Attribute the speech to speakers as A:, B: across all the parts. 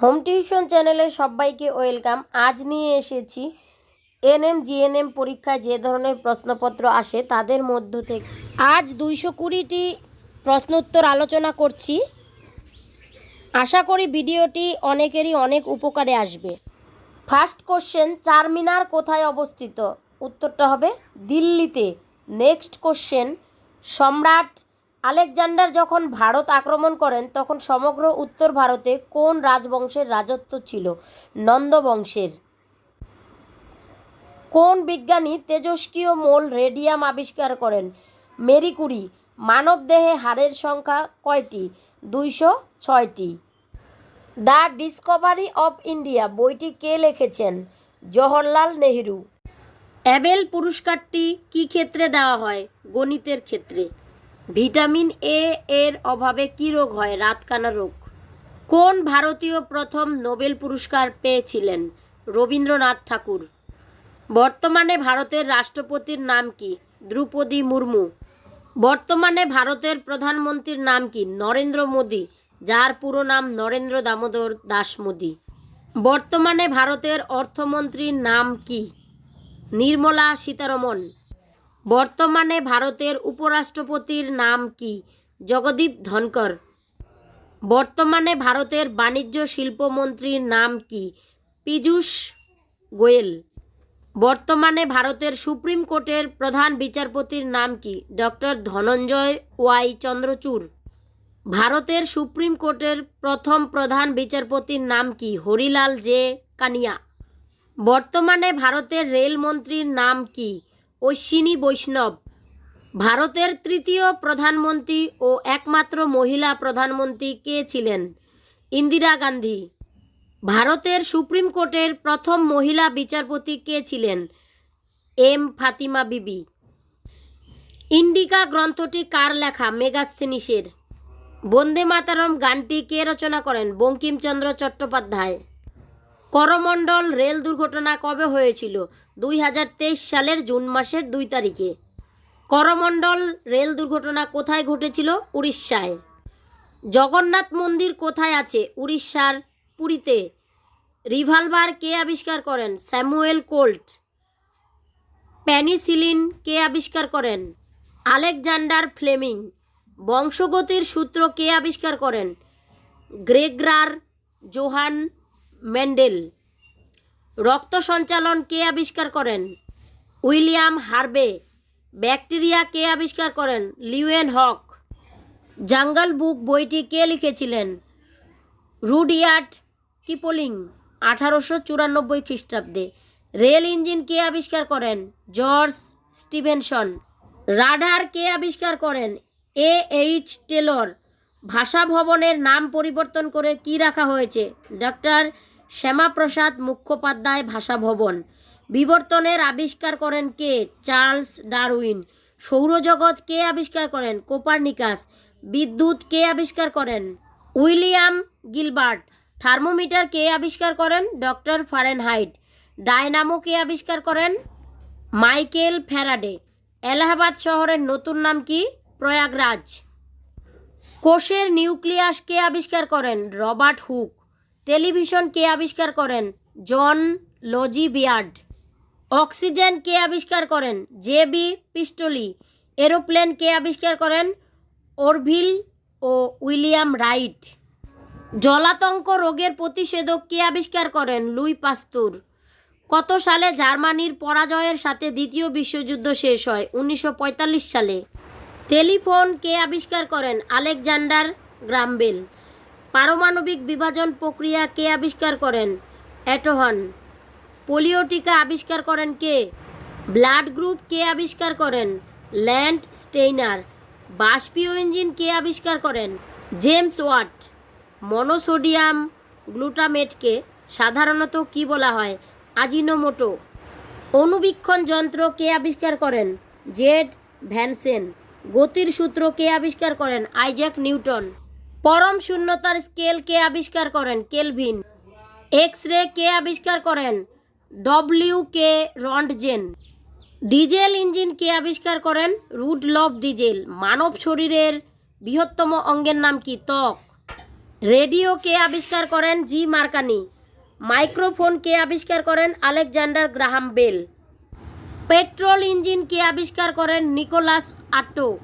A: Home tuition চ্যানেলে সবাইকে welcome. আজ নিয়ে এসেছি এনএম, জিএনএম পরীক্ষায় যে ধরনের প্রশ্নপত্র আসে তাদের মধ্য থেকে। আজ দুইশো কুড়িটি প্রশ্নোত্তর আলোচনা করছি। আশা করি ভিডিওটি অনেকেরই অনেক উপকারে আসবে। ফার্স্ট কোশ্চেন, চারমিনার কোথায় অবস্থিত? উত্তরটা হবে দিল্লিতে। নেক্সট কোশ্চেন, সম্রাট আলেকজান্ডার যখন ভারত আক্রমণ করেন, তখন সমগ্র উত্তর ভারতে কোন রাজবংশের রাজত্ব ছিল? নন্দ বংশের কোন বিজ্ঞানী তেজস্ক্রিয় মোল রেডিয়াম আবিষ্কার করেন? Marie Curie. মানবদেহে হাড়ের সংখ্যা কয়টি? দুইশো ছয়টি। দ্য ডিসকভারি অফ ইন্ডিয়া বইটি কে লিখেছেন? জওহরলাল নেহেরু। অ্যাবেল পুরস্কারটি কী ক্ষেত্রে দেওয়া হয়? গণিতের ক্ষেত্রে। ভিটামিন এ এর অভাবে কী রোগ হয়? রাতকানা রোগ। কোন ভারতীয় প্রথম নোবেল পুরস্কার পেয়েছিলেন? রবীন্দ্রনাথ ঠাকুর। বর্তমানে ভারতের রাষ্ট্রপতির নাম কি? দ্রৌপদী মুর্মু। বর্তমানে ভারতের প্রধানমন্ত্রীর নাম কি? নরেন্দ্র মোদী, যার পুরো নাম নরেন্দ্র দামোদর দাস মোদী। বর্তমানে ভারতের অর্থমন্ত্রীর নাম কি? নির্মলা সীতারমন। বর্তমানে ভারতের উপরাষ্ট্রপতির নাম কি? জগদীপ ধনকর বর্তমানে ভারতের বাণিজ্য শিল্পমন্ত্রীর নাম কি? পীযূষ গোয়েল। বর্তমানে ভারতের সুপ্রিম কোর্টের প্রধান বিচারপতির নাম কি? Doctor Dhananjaya Y Chandrachud. ভারতের সুপ্রিম কোর্টের প্রথম প্রধান বিচারপতির নাম কি? হরিলাল জে কানিয়া। বর্তমানে ভারতের রেলমন্ত্রীর নাম কি? অশ্বিনী বৈষ্ণব। ভারতের তৃতীয় প্রধানমন্ত্রী ও একমাত্র মহিলা প্রধানমন্ত্রী কে ছিলেন? ইন্দিরা গান্ধী। ভারতের সুপ্রিম কোর্টের প্রথম মহিলা বিচারপতি কে ছিলেন? এম. ফাতিমা বিবি। ইন্ডিকা গ্রন্থটি কার লেখা? মেগাস্থিনিসের। বন্দে মাতারম গানটি কে রচনা করেন? বঙ্কিমচন্দ্র চট্টোপাধ্যায়। করমণ্ডল রেল দুর্ঘটনা কবে হয়েছিল? দুই হাজার তেইশ সালের জুন মাসের দুই তারিখে। করমণ্ডল রেল দুর্ঘটনা কোথায় ঘটেছিল? উড়িষ্যায়। জগন্নাথ মন্দির কোথায় আছে? উড়িষ্যার পুরীতে। রিভলভার কে আবিষ্কার করেন? Samuel Colt. প্যানিসিলিন কে আবিষ্কার করেন? Alexander Fleming. বংশগতির সূত্র কে আবিষ্কার করেন? Gregor Johann Mendel. রক্ত সঞ্চালন কে আবিষ্কার করেন? William Harvey. ব্যাকটেরিয়া কে আবিষ্কার করেন? লিওয়েন হক। জাঙ্গল বুক বইটি কে লিখেছিলেন? রুডিয়ার্ট কিপোলিং, আঠারোশো চুরানব্বই খ্রিস্টাব্দে। রেল ইঞ্জিন কে আবিষ্কার করেন? George Stevenson. রাডার কে আবিষ্কার করেন? A H Taylor. ভাষা ভবনের নাম পরিবর্তন করে কি রাখা হয়েছে? ডক্টর শ্যামাপ্রসাদ মুখোপাধ্যায় ভাষা ভবন বিবর্তনের আবিষ্কার করেন কে? Charles Darwin. সৌরজগৎ কে আবিষ্কার করেন? কোপারনিকাস। বিদ্যুৎ কে আবিষ্কার করেন? William Gilbert. থার্মোমিটার কে আবিষ্কার করেন? Doctor Fahrenheit. ডায়নামো কে আবিষ্কার করেন? Michael Faraday. এলাহাবাদ শহরের নতুন নাম কি? প্রয়াগরাজ। কোষের নিউক্লিয়াস কে আবিষ্কার করেন? Robert Hooke. টেলিভিশন কে আবিষ্কার করেন? জন লজি বিয়ার্ড। অক্সিজেন কে আবিষ্কার করেন? J B Priestley. এরোপ্লেন কে আবিষ্কার করেন? ওরভিল ও উইলিয়াম রাইট। জলাতঙ্ক রোগের প্রতিষেধক কে আবিষ্কার করেন? Louis Pasteur. কত সালে জার্মানির পরাজয়ের সাথে দ্বিতীয় বিশ্বযুদ্ধ শেষ হয়? উনিশশো পঁয়তাল্লিশ সালে। টেলিফোন কে আবিষ্কার করেন? Alexander Graham Bell. পারমাণবিক বিভাজন প্রক্রিয়া কে আবিষ্কার করেন? অ্যাটোহন পোলিও টিকা আবিষ্কার করেন কে? ব্লাড গ্রুপ কে আবিষ্কার করেন? Landsteiner. বাষ্পীয় ইঞ্জিন কে আবিষ্কার করেন? James watt. মনোসোডিয়াম গ্লুটামেটকে সাধারণত কি বলা হয়? আজিনোমোটো। অনুবীক্ষণ যন্ত্র কে আবিষ্কার করেন? Z Janssen. গতির সূত্র কে আবিষ্কার করেন? Isaac Newton. পরম শূন্যতার স্কেল কে আবিষ্কার করেন? কেলভিন। এক্স রে কে আবিষ্কার করেন? W K Roentgen. Diesel engine কে আবিষ্কার করেন? Rudolph diesel. মানব শরীরের বৃহত্তম অঙ্গের নাম কি? ত্বক। রেডিও কে আবিষ্কার করেন? জি মার্কানি। মাইক্রোফোন কে আবিষ্কার করেন? Alexander Graham Bell. Petrol engine কে আবিষ্কার করেন? Nicholas Otto.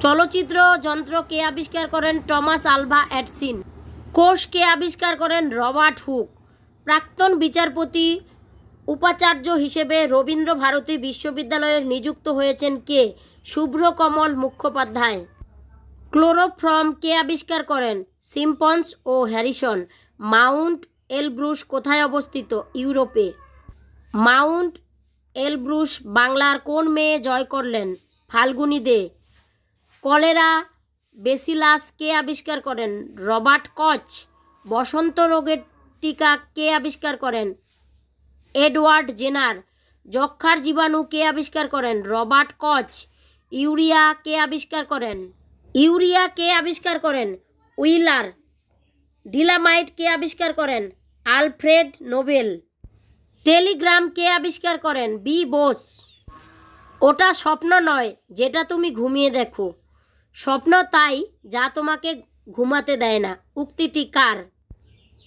A: চলচ্চিত্র যন্ত্র কে আবিষ্কার করেন টমাস আলভা অ্যাডসিন কোষ কে আবিষ্কার করেন রবার্ট হুক। প্রাক্তন বিচারপতি, উপাচার্য হিসেবে রবীন্দ্র ভারতী বিশ্ববিদ্যালয়ের নিযুক্ত হয়েছেন কে? শুভ্রকমল মুখোপাধ্যায়। ক্লোরোফ্রম কে আবিষ্কার করেন? সিম্পন্স ও হ্যারিসন। মাউন্ট এলব্রুস কোথায় অবস্থিত? ইউরোপে। মাউন্ট এলব্রুস বাংলার কোন মেয়ে জয় করলেন? ফাল্গুনী দে। কলেরা, বেসিলাস কে আবিষ্কার করেন? রবার্ট কচ, বসন্ত রোগের টিকা কে আবিষ্কার করেন? এডওয়ার্ড জেনার যক্ষার জীবাণু কে আবিষ্কার করেন? রবার্ট কচ, ইউরিয়া কে আবিষ্কার করেন? ইউরিয়া কে আবিষ্কার করেন? উইলার, ডিলামাইট কে আবিষ্কার করেন? Alfred Nobel. টেলিগ্রাম কে আবিষ্কার করেন? বি বোস। ওটা স্বপ্ন নয়, যেটা তুমি ঘুমিয়ে দেখো। স্বপ্ন তাই যা তোমাকে ঘুমাতে দেয় না। উক্তিটি কার?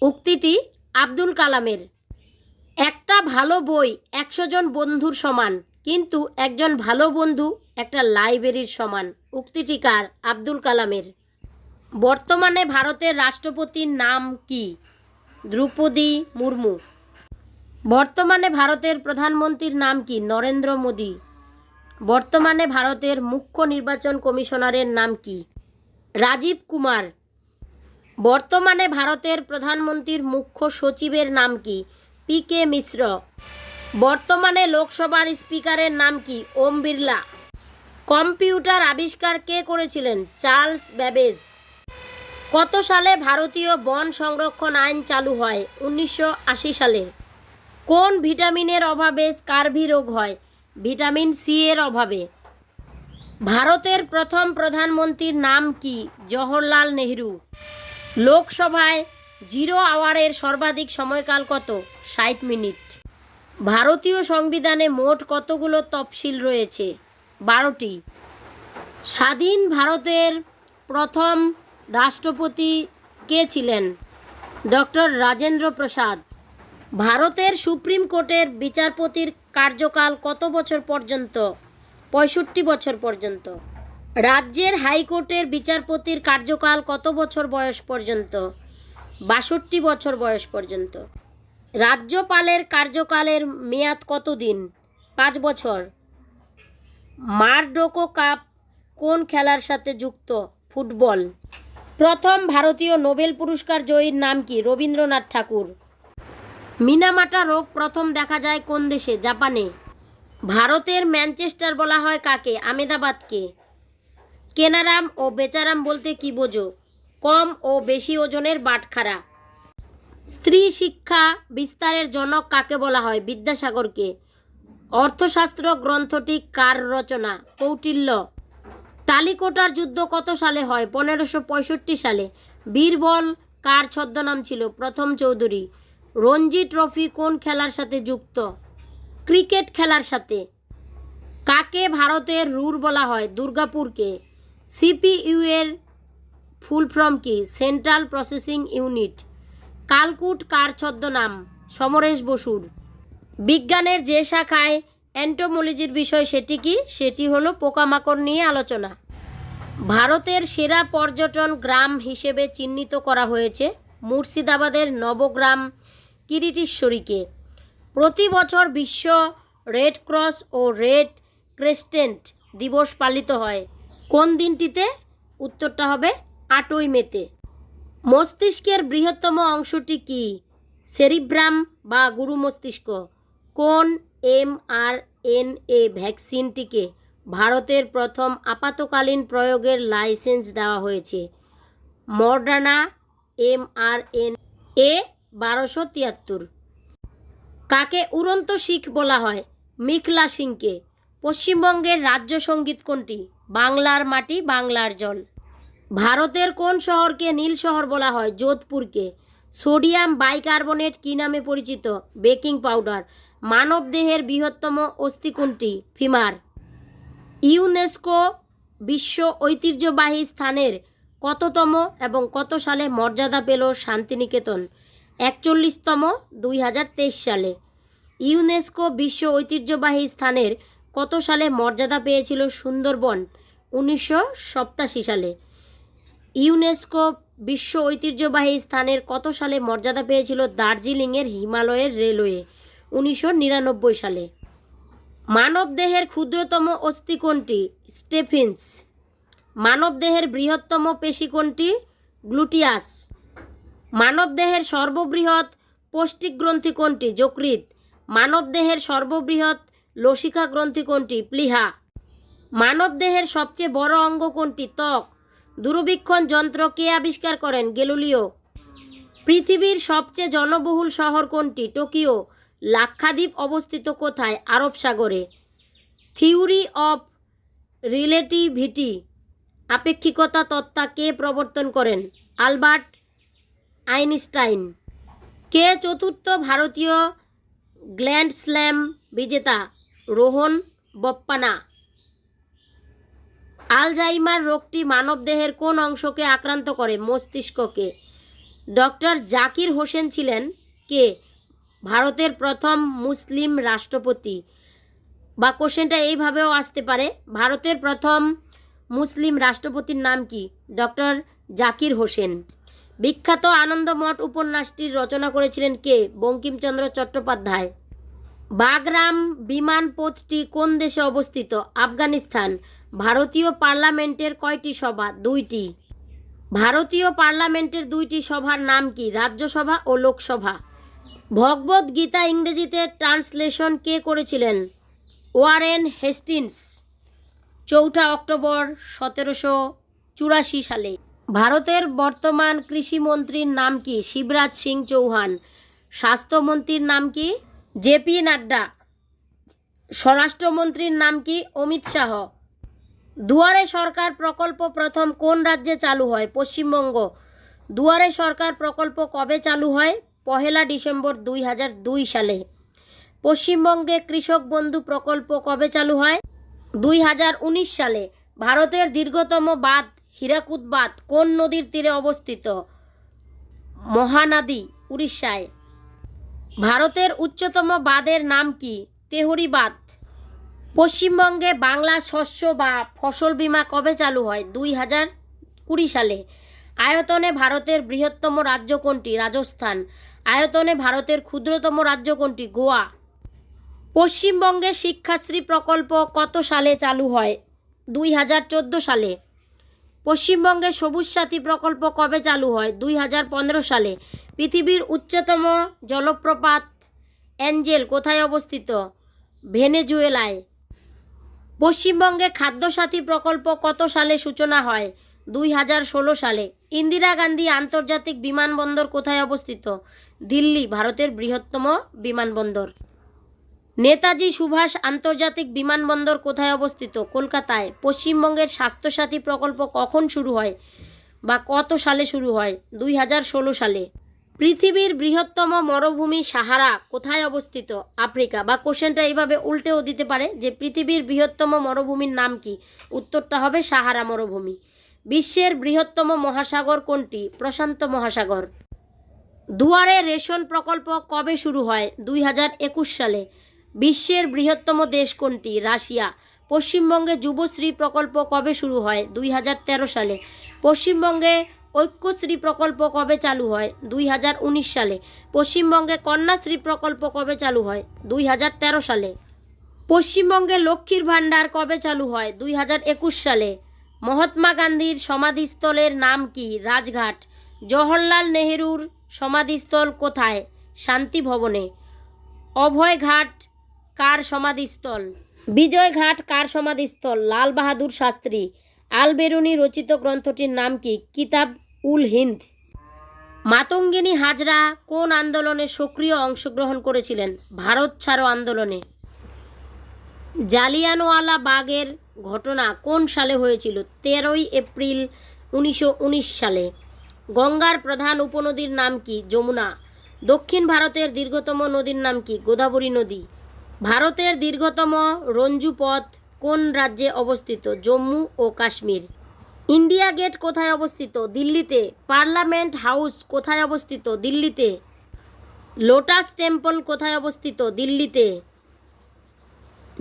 A: উক্তিটি আব্দুল কালামের। একটা ভালো বই একশো জন বন্ধুর সমান, কিন্তু একজন ভালো বন্ধু একটা লাইব্রেরির সমান। উক্তিটি কার? আব্দুল কালামের। বর্তমানে ভারতের রাষ্ট্রপতির নাম কি? দ্রৌপদী মুর্মু। বর্তমানে ভারতের প্রধানমন্ত্রীর নাম কি? নরেন্দ্র মোদী। বর্তমানে ভারতের মুখ্য নির্বাচন কমিশনারের নাম কি? রাজীব কুমার। বর্তমানে ভারতের প্রধানমন্ত্রীর মুখ্য সচিবের নাম কি? P K Mishra. বর্তমানে লোকসভার স্পিকারের নাম কি? ওম বিড়লা। কম্পিউটার আবিষ্কার কে করেছিলেন? Charles Babbage. কত সালে ভারতীয় বন সংরক্ষণ আইন চালু হয়? উনিশশো আশি সালে। কোন ভিটামিনের অভাবে স্কারভি রোগ হয়? ভিটামিন সি এর অভাবে। ভারতের প্রথম প্রধানমন্ত্রীর নাম কি? জওহরলাল নেহরু। লোকসভায় জিরো আওয়ারের সর্বাধিক সময়কাল কত? ষাট মিনিট। ভারতীয় সংবিধানে মোট কতগুলো তফসিল রয়েছে? বারোটি। স্বাধীন ভারতের প্রথম রাষ্ট্রপতি কে ছিলেন? ডক্টর রাজেন্দ্র প্রসাদ। ভারতের সুপ্রিম কোর্টের বিচারপতির কার্যকাল কত বছর পর্যন্ত? পঁয়ষট্টি বছর পর্যন্ত। রাজ্যের হাইকোর্টের বিচারপতির কার্যকাল কত বছর বয়স পর্যন্ত? বাষট্টি বছর বয়স পর্যন্ত। রাজ্যপালের কার্যকালের মেয়াদ কতদিন পাঁচ বছর। মারডোকো কাপ কোন খেলার সাথে যুক্ত? ফুটবল। প্রথম ভারতীয় নোবেল পুরস্কার জয়ীর নাম কি? রবীন্দ্রনাথ ঠাকুর। মিনামাটা রোগ প্রথম দেখা যায় কোন দেশে? জাপানে। ভারতের ম্যানচেস্টার বলা হয় কাকে? আমেদাবাদকে। কেনারাম ও বেচারাম বলতে কি বোঝো? কম ও বেশি ওজনের বাটখারা। স্ত্রী শিক্ষা বিস্তারের জনক কাকে বলা হয়? বিদ্যাসাগরকে। অর্থশাস্ত্র গ্রন্থটি কার রচনা? কৌটিল্য। তালিকোটার যুদ্ধ কত সালে হয়? পনেরোশো সালে। বীরবল কার ছদ্মনাম ছিল? প্রথম চৌধুরী। রঞ্জি ট্রফি কোন খেলার সাথে যুক্ত? ক্রিকেট খেলার সাথে। কাকে ভারতের রুর বলা হয়? দুর্গাপুরকে। সিপিইউ এর ফুল ফর্ম কি? Central processing unit. কালকুট কার ছদ্মনাম? সমরেশ বসুর। বিজ্ঞানের যে শাখায় অ্যান্টোমোলজির বিষয় সেটি কি? সেটি হলো পোকামাকড় নিয়ে আলোচনা। ভারতের সেরা পর্যটন গ্রাম হিসেবে চিহ্নিত করা হয়েছে মুর্শিদাবাদের নবগ্রাম কিরিটিশ্বরীকে। প্রতি বছর বিশ্ব রেড ক্রস ও রেড ক্রেস্টেন্ট দিবস পালিত হয়। কোন দিনটিতে? উত্তরটা হবে আটই মেতে। মস্তিষ্কের বৃহত্তম অংশটি কি? সেরিব্রাম বা গুরু মস্তিষ্ক। কোন এম আর এন এ ভ্যাকসিনটিকে ভারতের প্রথম আপাতকালীন প্রয়োগের লাইসেন্স দেওয়া হয়েছে? Moderna M R N A বারোশো তিয়াত্তর। কাকে উড়ন্ত শিখ বলা হয়? মিখলা সিংকে। পশ্চিমবঙ্গের রাজ্য সংগীত কোনটি? বাংলার মাটি, বাংলার জল। ভারতের কোন শহরকে নীল শহর বলা হয়? যোধপুরকে। সোডিয়াম বাইকার্বনেট কী নামে পরিচিত? Baking powder. মানবদেহের বৃহত্তম অস্থি কোনটি? ফিমার। ইউনেস্কো বিশ্ব ঐতিহ্যবাহী স্থানের কততম এবং কত সালে মর্যাদা পেল শান্তিনিকেতন? একচল্লিশতম দুই হাজার তেইশ সালে। ইউনেস্কো বিশ্ব ঐতিহ্যবাহী স্থানের কত সালে মর্যাদা পেয়েছিল সুন্দরবন? উনিশশো সালে। ইউনেস্কো বিশ্ব ঐতিহ্যবাহী স্থানের কত সালে মর্যাদা পেয়েছিল দার্জিলিংয়ের হিমালয়ের রেলওয়ে? উনিশশো নিরানব্বই সালে। মানবদেহের ক্ষুদ্রতম অস্থি কোনটি? স্টেফিন্স। মানবদেহের বৃহত্তম পেশি কোনটি? গ্লুটিয়াস। মানবদেহের সর্ববৃহৎ পৌষ্টিক গ্রন্থি কোনটি? যকৃৎ। মানবদেহের সর্ববৃহৎ লসিকা গ্রন্থি কোনটি? প্লিহা। মানবদেহের সবচেয়ে বড় অঙ্গ কোনটি? ত্বক। দূরবীক্ষণ যন্ত্র কে আবিষ্কার করেন? গেলুলিও। পৃথিবীর সবচেয়ে জনবহুল শহর কোনটি? টোকিও। লাক্ষাদ্বীপ অবস্থিত কোথায়? আরব সাগরে। Theory of relativity. আপেক্ষিকতা তত্ত্বা কে প্রবর্তন করেন? Albert Einstein. কে চতুর্থ ভারতীয় গ্ল্যান্ড স্ল্যাম বিজেতা? রোহন বপ্পানা। আলজাইমার রোগটি মানবদেহের কোন অংশকে আক্রান্ত করে? মস্তিষ্ককে। ডক্টর জাকির হোসেন ছিলেন কে? ভারতের প্রথম মুসলিম রাষ্ট্রপতি। বা কোশ্চেনটা এইভাবেও আসতে পারে, ভারতের প্রথম মুসলিম রাষ্ট্রপতির নাম কি? ডক্টর জাকির হোসেন। বিখ্যাত আনন্দমঠ উপন্যাসটির রচনা করেছিলেন কে? বঙ্কিমচন্দ্র চট্টোপাধ্যায়। বাগরাম বিমানপথটি কোন দেশে অবস্থিত? আফগানিস্তান। ভারতীয় পার্লামেন্টের কয়টি সভা? দুইটি। ভারতীয় পার্লামেন্টের দুইটি সভার নাম কি? রাজ্যসভা ও লোকসভা। ভগবত গীতা ইংরেজিতে ট্রান্সলেশন কে করেছিলেন? ওয়ারেন হেস্টিন্স চৌঠা অক্টোবর সতেরোশো চুরাশি সালে। ভারতের বর্তমান কৃষিমন্ত্রীর নাম কি? শিবরাজ সিং চৌহান। স্বাস্থ্যমন্ত্রীর নাম কি? জেপি নাড্ডা। স্বরাষ্ট্রমন্ত্রীর নাম কি? অমিত শাহ। দুয়ারে সরকার প্রকল্প প্রথম কোন রাজ্যে চালু হয়? পশ্চিমবঙ্গ। দুয়ারে সরকার প্রকল্প কবে চালু হয়? পহেলা ডিসেম্বর দুই হাজার দুই সালে। পশ্চিমবঙ্গে কৃষক বন্ধু প্রকল্প কবে চালু হয়? দুই হাজার উনিশ সালে। ভারতের দীর্ঘতম বাঁধ হীরাকুদ বাঁধ কোন নদীর তীরে অবস্থিত? মহানদী, উড়িষ্যায়। ভারতের উচ্চতম বাঁধের নাম কি? তেহরি বাঁধ পশ্চিমবঙ্গে বাংলা শস্য বা ফসল বীমা কবে চালু হয়? দুই হাজার কুড়ি সালে। আয়তনে ভারতের বৃহত্তম রাজ্য কোনটি? রাজস্থান। আয়তনে ভারতের ক্ষুদ্রতম রাজ্য কোনটি? গোয়া। পশ্চিমবঙ্গে শিক্ষাশ্রী প্রকল্প কত সালে চালু হয়? দুই হাজার চোদ্দ সালে। পশ্চিমবঙ্গে সবুজ সাথী প্রকল্প কবে চালু হয়? দুই হাজার পনেরো সালে। পৃথিবীর উচ্চতম জলপ্রপাত অ্যাঞ্জেল কোথায় অবস্থিত? ভেনেজুয়েলায়। পশ্চিমবঙ্গে খাদ্যসাথী প্রকল্প কত সালে সূচনা হয়? দুই হাজার ষোলো সালে। ইন্দিরা গান্ধী আন্তর্জাতিক বিমানবন্দর কোথায় অবস্থিত? দিল্লি, ভারতের বৃহত্তম বিমানবন্দর। নেতাজি সুভাষ আন্তর্জাতিক বিমানবন্দর কোথায় অবস্থিত? কলকাতায়। পশ্চিমবঙ্গের স্বাস্থ্যসাথী প্রকল্প কখন শুরু হয় বা কত সালে শুরু হয়? দুই হাজার ষোলো সালে। পৃথিবীর বৃহত্তম মরুভূমি সাহারা কোথায় অবস্থিত? আফ্রিকা। বা কোশ্চেনটা এইভাবে উল্টেও দিতে পারে যে পৃথিবীর বৃহত্তম মরুভূমির নাম কি? উত্তরটা হবে সাহারা মরুভূমি। বিশ্বের বৃহত্তম মহাসাগর কোনটি? প্রশান্ত মহাসাগর। দুয়ারে রেশন প্রকল্প কবে শুরু হয়? দুই হাজার একুশ সালে। বিশ্বের বৃহত্তম দেশ কোনটি? রাশিয়া। পশ্চিমবঙ্গে যুবশ্রী প্রকল্প কবে শুরু হয়? দুই হাজার তেরো সালে। পশ্চিমবঙ্গে ঐক্যশ্রী প্রকল্প কবে চালু হয়? দুই হাজার উনিশ সালে। পশ্চিমবঙ্গে কন্যাশ্রী প্রকল্প কবে চালু হয়? দুই হাজার তেরো সালে। পশ্চিমবঙ্গে লক্ষ্মীর ভাণ্ডার কবে চালু হয়? দুই হাজার একুশ সালে। মহাত্মা গান্ধীর সমাধিস্থলের নাম কি? রাজঘাট। জওহরলাল নেহেরুর সমাধিস্থল কোথায়? শান্তি ভবনে। অভয়ঘাট কার সমাধিস্থল? বিজয়ঘাট কার সমাধিস্থল? লাল বাহাদুর শাস্ত্রী। আল বেরুনি রচিত গ্রন্থটির নাম কি? কিতাব উল হিন্দ। মাতঙ্গিনী হাজরা কোন আন্দোলনে সক্রিয় অংশগ্রহণ করেছিলেন? ভারত ছাড়ো আন্দোলনে। জালিয়ানওয়ালা বাগের ঘটনা কোন সালে হয়েছিল? তেরোই এপ্রিল উনিশশো উনিশ সালে। গঙ্গার প্রধান উপনদীর নাম কি? যমুনা। দক্ষিণ ভারতের দীর্ঘতম নদীর নাম কি? গোদাবরী নদী। ভারতের দীর্ঘতম রঞ্জু পথ কোন রাজ্যে অবস্থিত? জম্মু ও কাশ্মীর। ইন্ডিয়া গেট কোথায় অবস্থিত? দিল্লিতে। পার্লামেন্ট হাউস কোথায় অবস্থিত? দিল্লিতে। লোটাস টেম্পল কোথায় অবস্থিত? দিল্লিতে।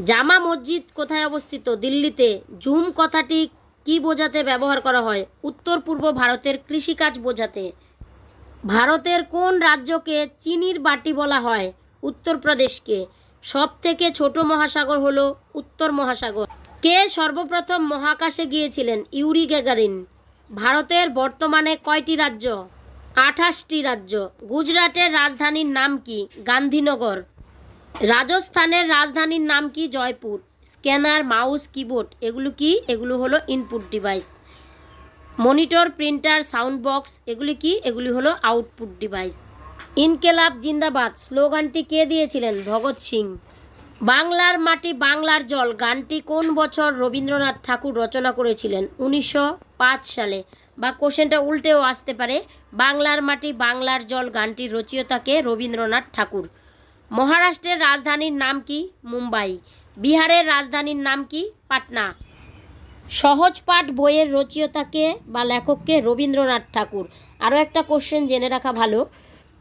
A: জামা মসজিদ কোথায় অবস্থিত? দিল্লিতে। ঝুম কথাটি কি বোঝাতে ব্যবহার করা হয়? উত্তর পূর্ব ভারতের কৃষিকাজ বোঝাতে। ভারতের কোন রাজ্যকে চিনির বাটি বলা হয়? উত্তরপ্রদেশকে। সব থেকে ছোট মহাসাগর হলো উত্তর মহাসাগর। কে সর্বপ্রথম মহাকাশে গিয়েছিলেন? Yuri Gagarin. ভারতের বর্তমানে কয়টি রাজ্য? আঠাশটি রাজ্য। গুজরাটের রাজধানীর নাম কি? গান্ধীনগর। রাজস্থানের রাজধানীর নাম কি? জয়পুর। স্ক্যানার, মাউস, কিবোর্ড, এগুলো কি? এগুলো হলো input device. Monitor, printer, sound box, এগুলি কি? এগুলি হলো আউটপুট ডিভাইস। ইনকেলাব জিন্দাবাদ, স্লোগানটি কে দিয়েছিলেন? ভগৎ সিং। বাংলার মাটি বাংলার জল, গানটি কোন বছর রবীন্দ্রনাথ ঠাকুর রচনা করেছিলেন? উনিশশো পাঁচ সালে। বা কোশ্চেনটা উল্টেও আসতে পারে, বাংলার মাটি বাংলার জল গানটির রচয়িতাকে রবীন্দ্রনাথ ঠাকুর। মহারাষ্ট্রের রাজধানীর নাম কি? মুম্বাই। বিহারের রাজধানীর নাম কি? পাটনা। সহজ পাঠ বইয়ের রচয়িতাকে বা লেখককে রবীন্দ্রনাথ ঠাকুর। আরও একটা কোশ্চেন জেনে রাখা ভালো।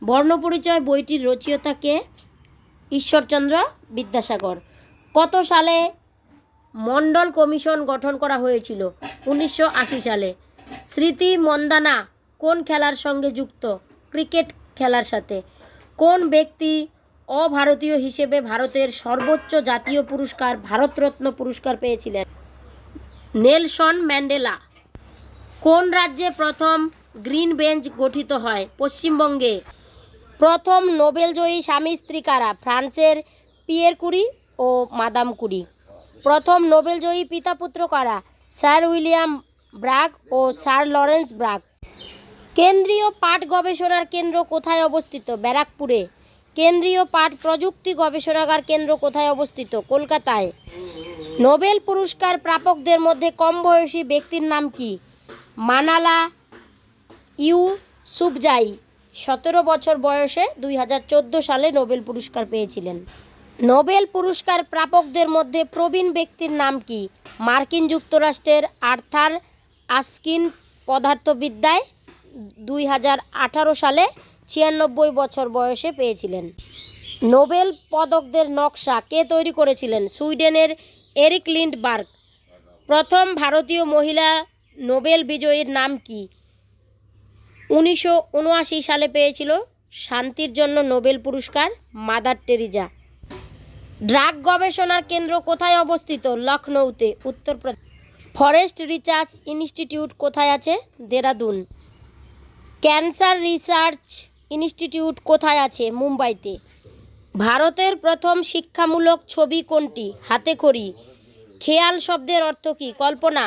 A: বর্ণপরিচয় বইটির রচয়িতাকে ঈশ্বরচন্দ্র বিদ্যাসাগর। কত সালে মণ্ডল কমিশন গঠন করা হয়েছিল? উনিশশো আশি সালে। স্মৃতি মন্দানা কোন খেলার সঙ্গে যুক্ত? ক্রিকেট খেলার সাথে। কোন ব্যক্তি অভারতীয় হিসেবে ভারতের সর্বোচ্চ জাতীয় পুরস্কার, ভারতরত্ন পুরস্কার পেয়েছিলেন? Nelson Mandela. কোন রাজ্যে প্রথম গ্রিন বেঞ্চ গঠিত হয়? পশ্চিমবঙ্গে। প্রথম নোবেলজয়ী স্বামী স্ত্রী কারা? ফ্রান্সের পিয়ের কুরি ও মাদাম কুরি। প্রথম নোবেলজয়ী পিতা পুত্র কারা? স্যার উইলিয়াম ব্রাগ ও স্যার লরেন্স ব্রাগ। কেন্দ্রীয় পাট গবেষণার কেন্দ্র কোথায় অবস্থিত? ব্যারাকপুরে। কেন্দ্রীয় পাট প্রযুক্তি গবেষণাগার কেন্দ্র কোথায় অবস্থিত? কলকাতায়। নোবেল পুরস্কার প্রাপকদের মধ্যে কম বয়সী ব্যক্তির নাম কি? মানালা ইউ সুবজাই সতেরো বছর বয়সে দুই হাজার চোদ্দ সালে নোবেল পুরস্কার পেয়েছিলেন। নোবেল পুরস্কার প্রাপকদের মধ্যে প্রবীণ ব্যক্তির নাম কি? মার্কিন যুক্তরাষ্ট্রের আর্থার আস্কিন পদার্থবিদ্যায় দুই হাজার আঠারো সালে ছিয়ানব্বই বছর বয়সে পেয়েছিলেন। নোবেল পদকদের নকশা কে তৈরি করেছিলেন? সুইডেনের এরিক লিন্ডবার্গ। প্রথম ভারতীয় মহিলা নোবেল বিজয়ীর নাম কি? উনিশশো উনআশি সালে পেয়েছিল শান্তির জন্য নোবেল পুরস্কার মাদার টেরিজা। ড্রাগ গবেষণার কেন্দ্র কোথায় অবস্থিত? লখনৌতে, উত্তরপ্রদেশ। ফরেস্ট রিসার্চ ইনস্টিটিউট কোথায় আছে? দেরাদুন। ক্যান্সার রিসার্চ ইনস্টিটিউট কোথায় আছে? মুম্বাইতে। ভারতের প্রথম শিক্ষামূলক ছবি কোনটি? হাতে খড়ি। খেয়াল শব্দের অর্থ কী? কল্পনা।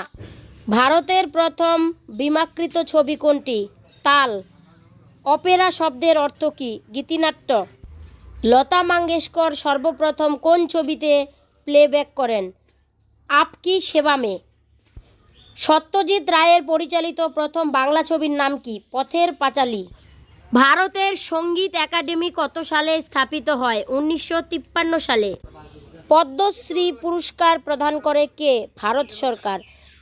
A: ভারতের প্রথম বিমাকৃত ছবি কোনটি? তাল। অপেরা শব্দের অর্থ কী? গীতিনাট্য। লতা মঙ্গেশকর সর্বপ্রথম কোন ছবিতে প্লেব্যাক করেন? আপকি সেবা মে? সত্যজিৎ রায়ের পরিচালিত প্রথম বাংলা ছবির নাম কি? পথের পাঁচালী। ভারতের সংগীত একাডেমি কত সালে স্থাপিত হয়? উনিশশো তিপ্পান্ন সালে। পদ্মশ্রী পুরস্কার প্রদান করে কে? ভারত সরকার।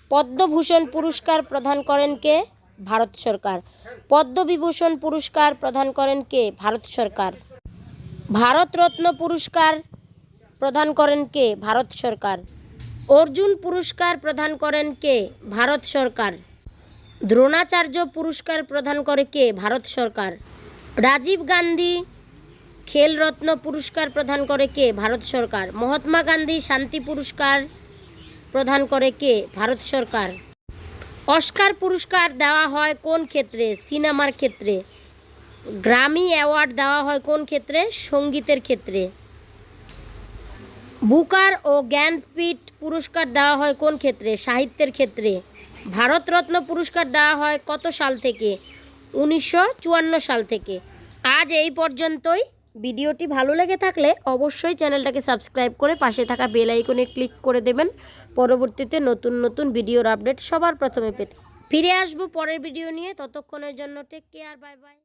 A: পদ্মভূষণ পুরস্কার প্রদান করেন কে? ভারত সরকার। পদ্মবিভূষণ পুরস্কার প্রদান করেন কে? ভারত সরকার। ভারতরত্ন পুরস্কার প্রদান করেন কে? ভারত সরকার। অর্জুন পুরস্কার প্রদান করেন কে? ভারত সরকার। দ্রোণাচার্য পুরস্কার প্রদান করে কে? ভারত সরকার। রাজীব গান্ধী খেলরত্ন পুরস্কার প্রদান করে কে? ভারত সরকার। মহাত্মা গান্ধী শান্তি পুরস্কার প্রদান করে কে? ভারত সরকার। অস্কার পুরস্কার দেওয়া হয় কোন ক্ষেত্রে? সিনেমার ক্ষেত্রে। গ্রামি অ্যাওয়ার্ড দেওয়া হয় কোন ক্ষেত্রে? সঙ্গীতের ক্ষেত্রে। বুকার ও জ্ঞানপীঠ পুরস্কার দেওয়া হয় কোন ক্ষেত্রে? সাহিত্যের ক্ষেত্রে। ভারতরত্ন পুরস্কার দেওয়া হয় কত সাল থেকে? উনিশশো চুয়ান্ন সাল থেকে। আজ এই পর্যন্তই। ভিডিওটি ভালো লেগে থাকলে অবশ্যই চ্যানেলটাকে সাবস্ক্রাইব করে পাশে থাকা বেল আইকনে ক্লিক করে দেবেন। পরবর্তীতে নতুন নতুন ভিডিওর আপডেট সবার প্রথমে পেতে। ফিরে আসব পরের ভিডিও নিয়ে। ততক্ষণের জন্য টেক কেয়ার বাই বাই